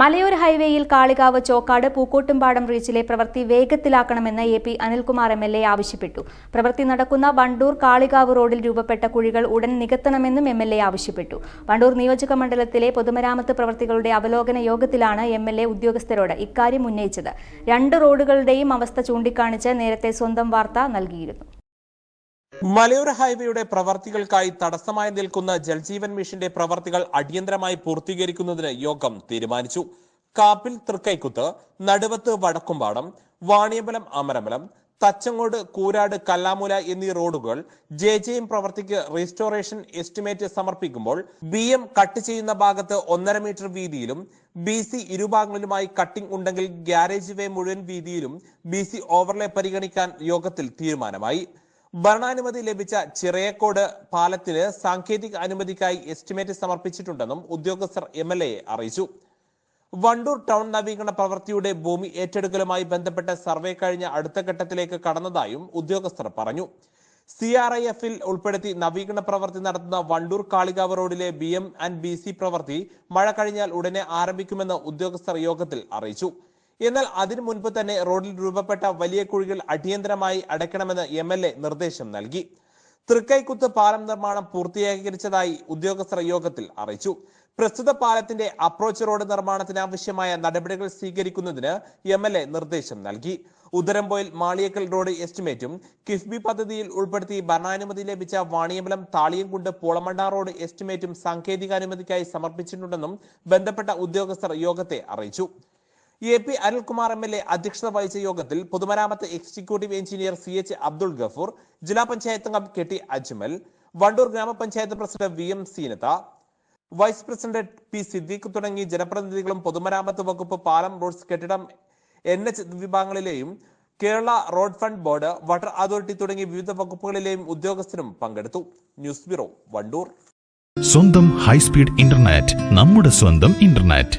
മലയോര ഹൈവേയിൽ കാളികാവ് ചോക്കാട് പൂക്കോട്ടുംപാടം റീച്ചിലെ പ്രവൃത്തി വേഗത്തിലാക്കണമെന്ന് A P Anilkumar M L A ആവശ്യപ്പെട്ടു. പ്രവൃത്തി നടക്കുന്ന വണ്ടൂർ കാളികാവ് റോഡിൽ രൂപപ്പെട്ട കുഴികൾ ഉടൻ നികത്തണമെന്നും എം എൽ എ ആവശ്യപ്പെട്ടു. വണ്ടൂർ നിയോജക മണ്ഡലത്തിലെ പൊതുമരാമത്ത് പ്രവൃത്തികളുടെ അവലോകന യോഗത്തിലാണ് എം എൽ എ ഉദ്യോഗസ്ഥരോട് ഇക്കാര്യം ഉന്നയിച്ചത്. രണ്ട് റോഡുകളുടെയും അവസ്ഥ ചൂണ്ടിക്കാണിച്ച് നേരത്തെ സ്വന്തം വാർത്ത നൽകിയിരുന്നു. മലയോര ഹൈവേയുടെ പ്രവർത്തികൾക്കായി തടസ്സമായി നിൽക്കുന്ന ജൽജീവൻ മിഷന്റെ പ്രവർത്തികൾ അടിയന്തരമായി പൂർത്തീകരിക്കുന്നതിന് യോഗം തീരുമാനിച്ചു. കാപ്പിൽ തൃക്കൈക്കുത്ത് നടുവത്ത് വടക്കുംപാടം വാണിയമ്പലം അമരമ്പലം തച്ചങ്ങോട് കൂരാട് കല്ലാമൂല എന്നീ റോഡുകൾ ജെ ജെ എം പ്രവർത്തിക്ക് റീസ്റ്റോറേഷൻ എസ്റ്റിമേറ്റ് സമർപ്പിക്കുമ്പോൾ ബി എം കട്ട് ചെയ്യുന്ന ഭാഗത്ത് ഒന്നര മീറ്റർ വീതിയിലും ബി സി ഇരുഭാഗങ്ങളിലുമായി കട്ടിംഗ് ഉണ്ടെങ്കിൽ ഗ്യാരേജ് വേ മുഴുവൻ വീതിയിലും ബി സി ഓവർലേ പരിഗണിക്കാൻ യോഗത്തിൽ തീരുമാനമായി. ഭരണാനുമതി ലഭിച്ച ചിറയക്കോട് പാലത്തിന് സാങ്കേതിക അനുമതിക്കായി എസ്റ്റിമേറ്റ് സമർപ്പിച്ചിട്ടുണ്ടെന്നും ഉദ്യോഗസ്ഥർ എം എൽ എയെ അറിയിച്ചു. വണ്ടൂർ ടൗൺ നവീകരണ പ്രവൃത്തിയുടെ ഭൂമി ഏറ്റെടുക്കലുമായി ബന്ധപ്പെട്ട സർവേ കഴിഞ്ഞ അടുത്ത ഘട്ടത്തിലേക്ക് കടന്നതായും ഉദ്യോഗസ്ഥർ പറഞ്ഞു. സി ആർ ഐ എഫിൽ ഉൾപ്പെടുത്തി നവീകരണ പ്രവൃത്തി നടത്തുന്ന വണ്ടൂർ കാളികാവ് റോഡിലെ B M and B C പ്രവൃത്തി മഴ കഴിഞ്ഞാൽ ഉടനെ ആരംഭിക്കുമെന്ന് ഉദ്യോഗസ്ഥർ യോഗത്തിൽ അറിയിച്ചു. എന്നാൽ അതിനു മുൻപ് തന്നെ റോഡിൽ രൂപപ്പെട്ട വലിയ കുഴികൾ അടിയന്തരമായി അടയ്ക്കണമെന്ന് എം എൽ എ നിർദ്ദേശം നൽകി. തൃക്കൈക്കുത്ത് പാലം നിർമ്മാണം പൂർത്തീകരിച്ചതായി ഉദ്യോഗസ്ഥർ യോഗത്തിൽ അറിയിച്ചു. പ്രസ്തുത പാലത്തിന്റെ അപ്രോച്ച് റോഡ് നിർമ്മാണത്തിന് ആവശ്യമായ നടപടികൾ സ്വീകരിക്കുന്നതിന് എം എൽ എ നിർദ്ദേശം നൽകി. ഉദരംപോയിൽ മാളിയക്കൽ റോഡ് എസ്റ്റിമേറ്റും കിഫ്ബി പദ്ധതിയിൽ ഉൾപ്പെടുത്തി ഭരണാനുമതി ലഭിച്ച വാണിയമ്പലം താളിയംകുണ്ട് പോളമണ്ട റോഡ് എസ്റ്റിമേറ്റും സാങ്കേതികാനുമതിക്കായി സമർപ്പിച്ചിട്ടുണ്ടെന്നും ബന്ധപ്പെട്ട ഉദ്യോഗസ്ഥർ യോഗത്തെ അറിയിച്ചു. A P Anilkumar M L A അധ്യക്ഷത വഹിച്ച യോഗത്തിൽ പൊതുമരാമത്ത് executive engineer C H Abdul Gafoor ജില്ലാ പഞ്ചായത്ത് അംഗം K T Ajmal Wandoor grama panchayat president V M Seenath vice president P Siddique തുടങ്ങി ജനപ്രതിനിധികളും പൊതുമരാമത്ത് വകുപ്പ് പാലം റോഡ്സ് കെട്ടിടം N H വിഭാഗങ്ങളിലെയും Kerala road fund board water authority തുടങ്ങി വിവിധ വകുപ്പുകളിലെയും ഉദ്യോഗസ്ഥരും പങ്കെടുത്തു. News bureau Wandoor. സ്വന്തം ഹൈസ്പീഡ് ഇന്റർനെറ്റ് നമ്മുടെ സ്വന്തം ഇന്റർനെറ്റ്.